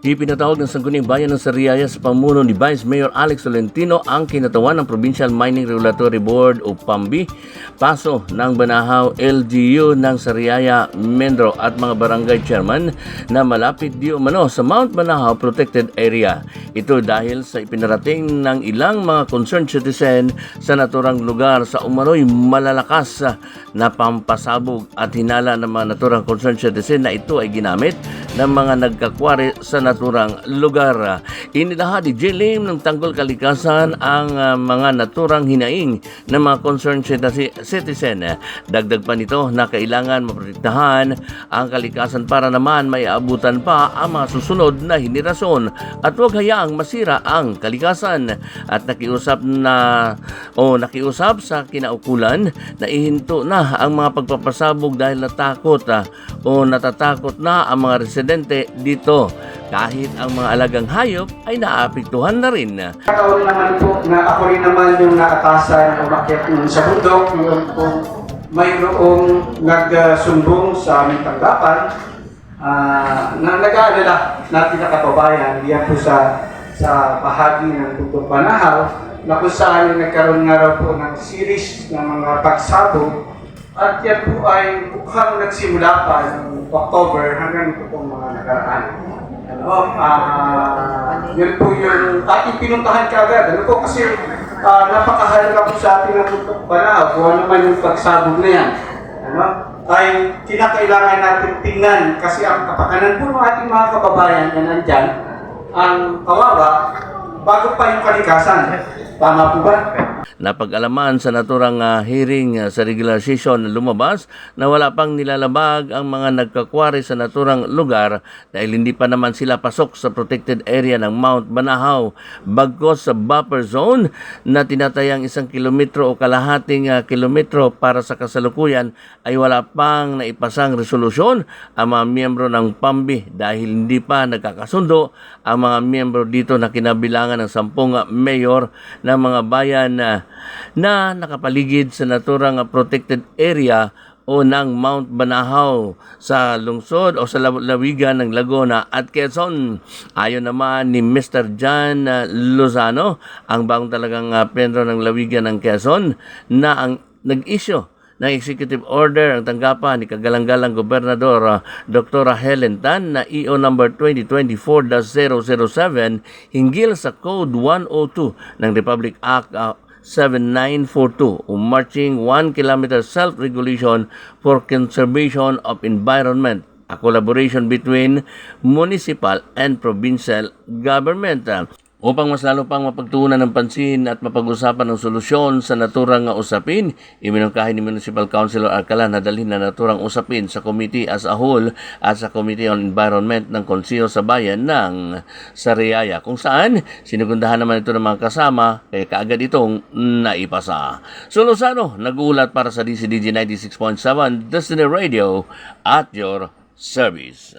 Ipinatawag ng Sangguniang Bayan ng Sariaya sa pamuno ni Vice Mayor Alex Tolentino ang kinatawan ng Provincial Mining Regulatory Board o PAMBI, paso ng Banahaw LGU ng Sariaya, Mendro at mga barangay chairman na malapit di umano sa Mount Banahaw Protected Area. Ito dahil sa ipinarating ng ilang mga concerned citizen sa naturang lugar sa umano'y malalakas na pampasabog at hinala ng mga naturang concerned citizen na ito ay ginamit ng mga nagkakwari sa naturang lugar. Inilaha ni Jilim ng Tanggol Kalikasan ang ah, mga naturang hinaing ng mga concerned citi- citizen. Dagdag pa nito na kailangan maprotektahan ang kalikasan para naman may abutan pa ang mga susunod na henerasyon at huwag hayaang masira ang kalikasan. At nakiusap na o nakiusap sa kinaukulan na ihinto na ang mga pagpapasabog dahil natakot ah, o natatakot na ang mga residente dito kahit ang mga alagang hayop ay naapektuhan na rin. Kataon naman po na ako rin naman yung naatasan umakyat ng sa bundok ngayon po mayroong nagsumbong sa aming tanggapan ah, na nag-aalala natin na kababayan diyan po sa sa bahagi ng Bundok Banahaw na kung saan nagkaroon nga raw po ng series ng mga pagsabog at yan po ay mukhang nagsimula pa ng October hanggang ito pong mga nakaraan. Ano, ah, yun yung ating pinuntahan kaagad. Ano po kasi ah, napakahalaga po sa ating ng Bundok Banahaw kung ano man yung pagsabog na yan. Ano? Ay kinakailangan natin tingnan kasi ang kapakanan po ng ating mga kababayan na nandyan ang kawawa bago pa yung kalikasan. Tama po ba? Napag-alaman sa naturang ah, hearing ah, sa regular session lumabas na wala pang nilalabag ang mga nagkakwari sa naturang lugar dahil hindi pa naman sila pasok sa protected area ng Mount Banahaw. Bagkos sa buffer zone na tinatayang isang kilometro o kalahating ah, kilometro para sa kasalukuyan ay wala pang naipasang resolusyon ang mga miyembro ng PAMBI dahil hindi pa nagkakasundo ang mga miyembro dito na kinabilangan ng sampung mayor ng mga bayan na na nakapaligid sa naturang ah, protected area o ng Mount Banahaw sa lungsod o sa law- lawigan ng Laguna at Quezon. Ayon naman ni Mr. John ah, Lozano, ang bagong talagang uh, penro ng lawigan ng Quezon na ang nag-issue ng executive order ang tanggapan ni kagalang-galang gobernador ah, Dr. Helen Tan na EO number 2024-007 hinggil sa Code 102 ng Republic Act ah, 7942 o Marching 1 Kilometer Self-Regulation for Conservation of Environment a collaboration between municipal and provincial government. Upang mas lalo pang mapagtuunan ng pansin at mapag-usapan ng solusyon sa naturang nga usapin, iminungkahin ni Municipal Councilor Alcala na dalhin na naturang usapin sa committee as a whole at sa Committee on Environment ng Konseho sa Bayan ng Sariaya kung saan sinugundahan naman ito ng mga kasama kaya kaagad itong naipasa. Sulusano, nag-uulat para sa DCDG 96.7 Destiny Radio at your service.